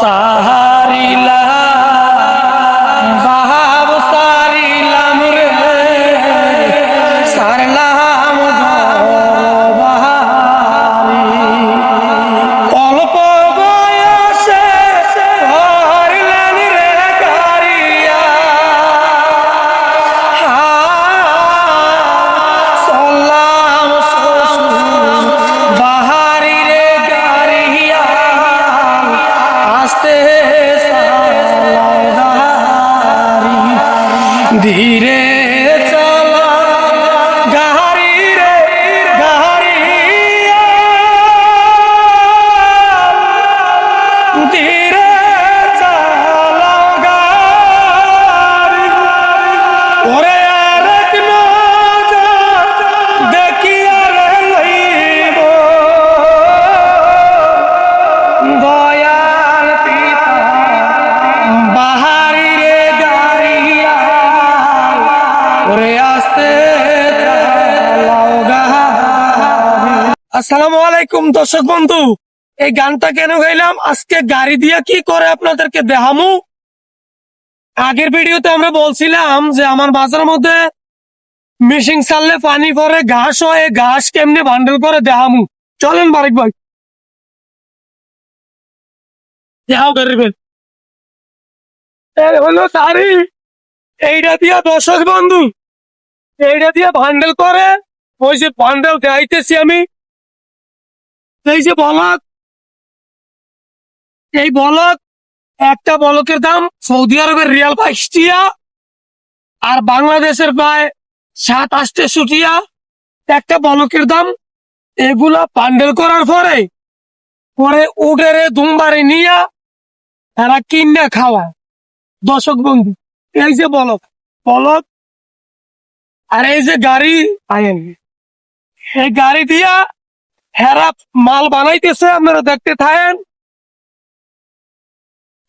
সাহারিলাম ধীরে আসসালামু আলাইকুম, দর্শক বন্ধু। এই গানটা কেন গাইলাম? আজকে গাড়ি দিয়া কি করে আপনাদেরকে দেখামু? আগের ভিডিওতে আমরা বলছিলাম যে আমার বাজারের মধ্যে মিশিং চাললে পানি পরে ঘাস হয় ঘাস কেমনে বান্ডেল করে দেখামু? চলেন বারিক ভাই। এইটা দিয়া দর্শক বন্ধু, এইটা দিয়া বান্ডেল করে, ওই যে বান্ডেল দেখাইতেছি আমি। এই যে বলক এই বলক একটা বলকের দাম সৌদি আরবের রিয়াল বাইশ আর বাংলাদেশের প্রায় সাত আটটে সুটিয়া একটা বলকের দাম এগুলা পান্ডেল করার পরে পরে উডেরে দুমবারে নিয়া তারা কিনা খাওয়া দর্শক বন্ধু, এই যে বলক বলক আর এই যে গাড়ি আইন এই গাড়ি দিয়া হেরা মাল বানাইতেছে, আপনারা দেখতে থাকেন।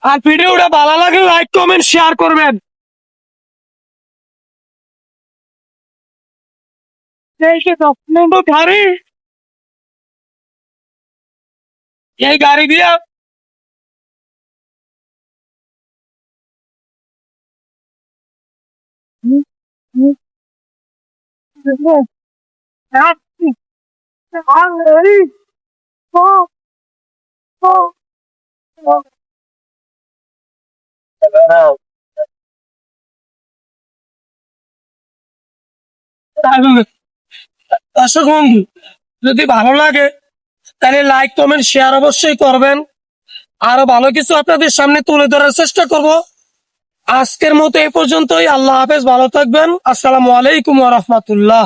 আর ভিডিওটা ভালো লাগলে লাইক কমেন্ট শেয়ার করবেন। এই যে দশ নম্বর গাড়ি। এই গাড়ি দিয়া দর্শক বন্ধু, যদি ভালো লাগে, তাহলে লাইক কমেন্ট শেয়ার অবশ্যই করবেন। আরও ভালো কিছু আপনাদের সামনে তুলে ধরার চেষ্টা করব। আজকের মতো এই পর্যন্তই। আল্লাহ হাফেজ, ভালো থাকবেন। আসসালামু আলাইকুম রহমতুল্লাহ।